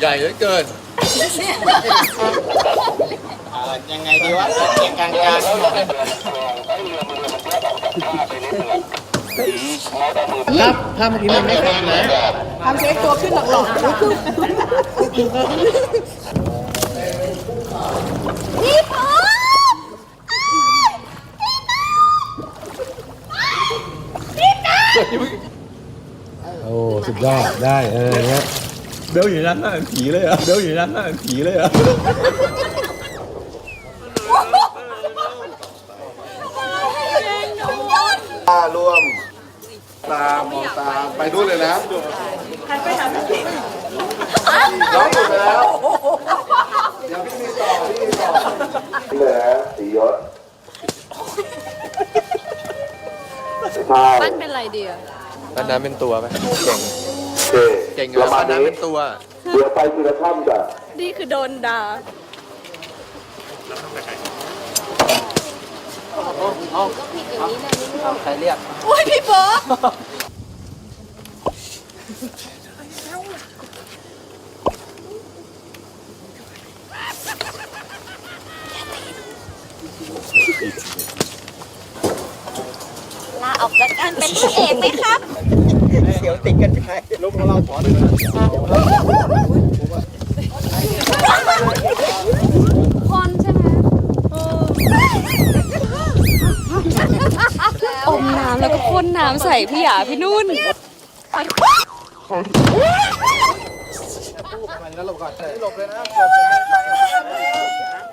ใหญ่เหลือเกินอะไรยังไงดีวะเกียงกลางกลางครับถ้าเมื่อกี้มันไม่ครบนะทำเค้กตัวขึ้นหลอกๆลุกขึ้นพี่พอโอ้ สุดยอด ได้ เออเนี้ย เบลอยู่นั้นน่าผีเลยเหรอเบลอยู่นั้นน่าผีเลยเหรอตาร่วม ตามมองตาไปนู่นเลยนะน้องหมดไปแล้วเดี๋ยวพี่มีต่อพี่มีต่อเหลือสียศใช่ ปั้นเป็นไรดีอะปั้นน้ำเป็นตัวไหมเก่ง เก่งเก่งอยู่แล้วปั้นน้ำเป็นตัว เดี๋ยวไปทีละท่อนจ้ะนี่คือโดนด่าใครเรียก โอ้ยพี่เบิร์ดลาออกจากการเป็นพระเอกไหมครับ เดี๋ยวติดกันไป ลุกเราถอนใช่ไหมอมน้ำแล้วก็พ่นน้ำใส่พี่หยาพี่นุ่น หลบก่อนหลบเลยนะ